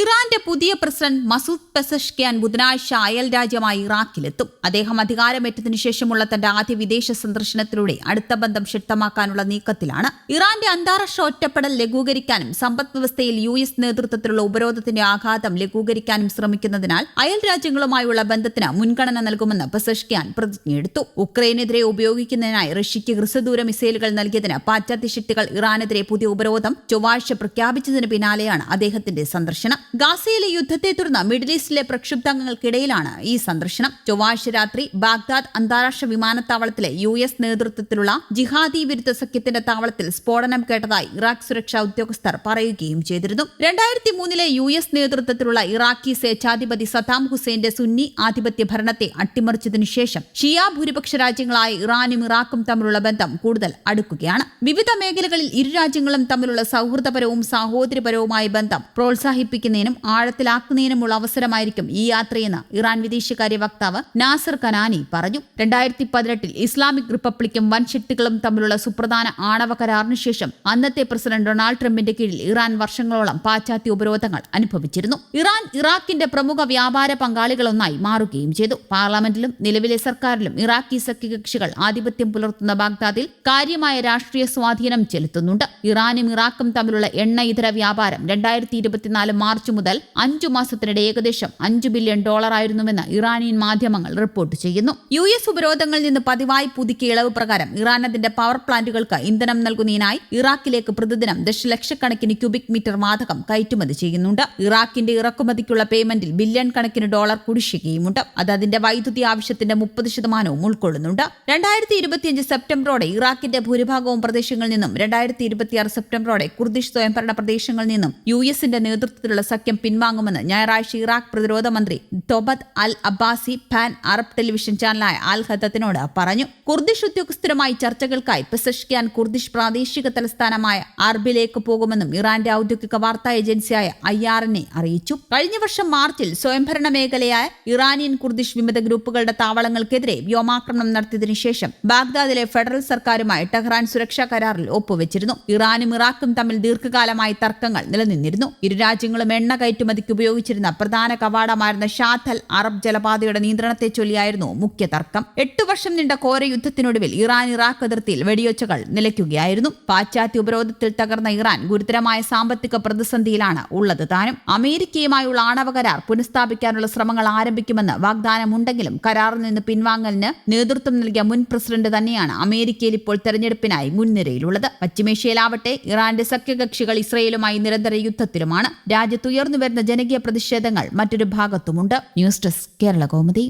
ഇറാന്റെ പുതിയ president Masoud Pezeshkian ബുധനാഴ്ച അയൽ രാജ്യമായ ഇറാഖിലെത്തും. അദ്ദേഹം അധികാരമേറ്റതിനു ശേഷമുള്ള തന്റെ ആദ്യ വിദേശ സന്ദർശനത്തിലൂടെ അടുത്ത ബന്ധം ശക്തമാക്കാനുള്ള നീക്കത്തിലാണ്. ഇറാന്റെ അന്താരാഷ്ട്ര ഒറ്റപ്പെടൽ ലഘൂകരിക്കാനും സമ്പദ് വ്യവസ്ഥയിൽ യു എസ് നേതൃത്വത്തിലുള്ള ഉപരോധത്തിന്റെ ആഘാതം ലഘൂകരിക്കാനും ശ്രമിക്കുന്നതിനാൽ അയൽ രാജ്യങ്ങളുമായുള്ള ബന്ധത്തിന് മുൻഗണന നൽകുമെന്ന് പെസഷ്കിയാൻ പ്രതിജ്ഞയെടുത്തു. ഉക്രൈനെതിരെ ഉപയോഗിക്കുന്നതിനായി റഷ്യയ്ക്ക് ഹ്രസ്വദൂര മിസൈലുകൾ നൽകിയതിന് പാശ്ചാത്യ ശക്തികൾ ഇറാനെതിരെ പുതിയ ഉപരോധം ചൊവ്വാഴ്ച പ്രഖ്യാപിച്ചതിന് പിന്നാലെയാണ് അദ്ദേഹത്തിന്റെ സന്ദർശനം. ഗാസയിലെ യുദ്ധത്തെ തുടർന്ന് മിഡിൽ ഈസ്റ്റിലെ പ്രക്ഷുബ്ധാംഗങ്ങൾക്കിടയിലാണ് ഈ സന്ദർശനം. ചൊവ്വാഴ്ച രാത്രി ബാഗ്ദാദ് അന്താരാഷ്ട്ര വിമാനത്താവളത്തിലെ യു എസ് നേതൃത്വത്തിലുള്ള ജിഹാദി വിരുദ്ധ സഖ്യത്തിന്റെ താവളത്തിൽ സ്ഫോടനം കേട്ടതായി ഇറാഖ് സുരക്ഷാ ഉദ്യോഗസ്ഥർ പറയുകയും ചെയ്തിരുന്നു. രണ്ടായിരത്തി മൂന്നിലെ യു എസ് നേതൃത്വത്തിലുള്ള ഇറാഖി സ്വേച്ഛാധിപതി സദ്ദാം ഹുസൈന്റെ സുന്നി ആധിപത്യ ഭരണത്തെ അട്ടിമറിച്ചതിനു ശേഷം ഷിയ ഭൂരിപക്ഷ രാജ്യങ്ങളായ ഇറാനും ഇറാഖും തമ്മിലുള്ള ബന്ധം കൂടുതൽ അടുക്കുകയാണ്. വിവിധ മേഖലകളിൽ ഇരു രാജ്യങ്ങളും തമ്മിലുള്ള സൗഹൃദപരവും സാഹോദര്യപരവുമായ ബന്ധം പ്രോത്സാഹിപ്പിക്കുന്നതിനും ആഴത്തിലാക്കുന്നതിനുമുള്ള അവസരമായിരിക്കും ഈ യാത്രയെന്ന് ഇറാൻ വിദേശകാര്യ വക്താവ് നാസർ കനാനി പറഞ്ഞു. രണ്ടായിരത്തി പതിനെട്ടിൽ ഇസ്ലാമിക് റിപ്പബ്ലിക്കും വൻ ശക്തികളും തമ്മിലുള്ള സുപ്രധാന ആണവ കരാറിന് ശേഷം അന്നത്തെ പ്രസിഡന്റ് ഡൊണാൾഡ് ട്രംപിന്റെ കീഴിൽ ഇറാൻ വർഷങ്ങളോളം പാശ്ചാത്യ ഉപരോധങ്ങൾ അനുഭവിച്ചിരുന്നു. ഇറാൻ ഇറാഖിന്റെ പ്രമുഖ വ്യാപാര പങ്കാളികളൊന്നായി മാറുകയും ചെയ്തു. പാർലമെന്റിലും നിലവിലെ സർക്കാരിലും ഇറാഖി സഖ്യകക്ഷികൾ ആധിപത്യം പുലർത്തുന്ന ബാഗ്ദാദിൽ കാര്യമായ രാഷ്ട്രീയ സ്വാധീനം ചെലുത്തുന്നുണ്ട്. ഇറാനും ഇറാഖും തമ്മിലുള്ള എണ്ണ ഇതര വ്യാപാരം രണ്ടായിരത്തി ഇരുപത്തിനാല് മാർച്ച് മുതൽ അഞ്ചു മാസത്തിനിടെ ഏകദേശം അഞ്ചു ബില്യൺ ഡോളർ ആയിരുന്നുവെന്ന് ഇറാനിയൻ മാധ്യമങ്ങൾ റിപ്പോർട്ട് ചെയ്യുന്നു. യു എസ് ഉപരോധങ്ങളിൽ നിന്ന് പതിവായി പുതുക്കിയ ഇളവ് പ്രകാരം ഇറാൻ അതിന്റെ പവർ പ്ലാന്റുകൾക്ക് ഇന്ധനം നൽകുന്നതിനായി ഇറാഖിലേക്ക് പ്രതിദിനം ദശലക്ഷക്കണക്കിന് ക്യൂബിക് മീറ്റർ വാതകം കയറ്റുമതി ചെയ്യുന്നുണ്ട്. ഇറാഖിന്റെ ഇറക്കുമതിക്കുള്ള പേയ്മെന്റിൽ ബില്യൺ കണക്കിന് ഡോളർ കുടിശ്ശികയുമുണ്ട്. അത് അതിന്റെ വൈദ്യുതി ആവശ്യത്തിന്റെ മുപ്പത് ശതമാനവും ഉൾക്കൊള്ളുന്നുണ്ട്. രണ്ടായിരത്തി ഇരുപത്തിയഞ്ച് സെപ്റ്റംബറോടെ ഇറാഖിന്റെ ഭൂരിഭാഗവും പ്രദേശങ്ങളിൽ നിന്നും രണ്ടായിരത്തി ഇരുപത്തിയാറ് സെപ്റ്റംബറോടെ കുർദിഷ് സ്വയംഭരണ പ്രദേശങ്ങളിൽ നിന്നും യു എസിന്റെ നേതൃത്വത്തിലുള്ള സഖ്യം പിൻവാങ്ങുമെന്ന് ഞായറാഴ്ച ഇറാഖ് പ്രതിരോധ മന്ത്രി Thabet al Abbasi pan Arab television ചാനലായ അൽ ഹദത്തിനോട് പറഞ്ഞു. കുർദിഷ് ഉദ്യോഗസ്ഥരുമായി ചർച്ചകൾക്കായി പെസഷ്കിയാൻ കുർദിഷ് പ്രാദേശിക തലസ്ഥാനമായ അർബിലേക്ക് പോകുമെന്നും ഇറാന്റെ ഔദ്യോഗിക വാർത്താ ഏജൻസിയായ ഐ ആർ എൻ എ അറിയിച്ചു. കഴിഞ്ഞ വർഷം മാർച്ചിൽ സ്വയംഭരണ മേഖലയായ ഇറാനിയൻ കുർദിഷ് വിമത ഗ്രൂപ്പുകളുടെ താവളങ്ങൾക്കെതിരെ വ്യോമാക്രമണം നടത്തിയതിനു ശേഷം ബാഗ്ദാദിലെ ഫെഡറൽ സർക്കാരുമായി ടെഹ്റാൻ സുരക്ഷാ കരാറിൽ ഒപ്പുവെച്ചിരുന്നു. ഇറാനും ഇറാഖും തമ്മിൽ ദീർഘകാലമായി തർക്കങ്ങൾ നിലനിന്നിരുന്നു. ഇരു രാജ്യങ്ങളും എണ്ണ കയറ്റുമതിക്ക് ഉപയോഗിച്ചിരുന്ന പ്രധാന കവാടമായിരുന്ന ഷാഥൽ അറബ് ജലപാതയുടെ നിയന്ത്രണത്തെ ചൊല്ലിയായിരുന്നു മുഖ്യ തർക്കം. എട്ടു വർഷം നീണ്ട കോര യുദ്ധത്തിനൊടുവിൽ ഇറാൻ ഇറാഖ് അതിർത്തിയിൽ വെടിയൊച്ചകൾ നിലയ്ക്കുകയായിരുന്നു. പാശ്ചാത്യ ഉപരോധത്തിൽ തകർന്ന ഇറാൻ ഗുരുതരമായ സാമ്പത്തിക പ്രതിസന്ധിയിലാണ് ഉള്ളത് താനും. അമേരിക്കയുമായുള്ള ആണവ കരാർ പുനഃസ്ഥാപിക്കാനുള്ള ശ്രമങ്ങൾ ആരംഭിക്കുമെന്ന് വാഗ്ദാനമുണ്ടെങ്കിലും കരാറിൽ നിന്ന് പിൻവാങ്ങലിന് നേതൃത്വം നൽകിയ മുൻ പ്രസിഡന്റ് തന്നെയാണ് അമേരിക്കയിൽ ഇപ്പോൾ തെരഞ്ഞെടുപ്പിനായി മുൻനിരയിലുള്ളത്. പശ്ചിമേഷ്യയിലാവട്ടെ ഇറാന്റെ സഖ്യകക്ഷികൾ ഇസ്രയേലുമായി നിരന്തര യുദ്ധത്തിലുമാണ്. രാജ്യത്തുയർന്നു വരുന്ന ജനകീയ പ്രതിഷേധങ്ങൾ മറ്റൊരു ഭാഗത്തുമുണ്ട്. News desk Kerala കോമതി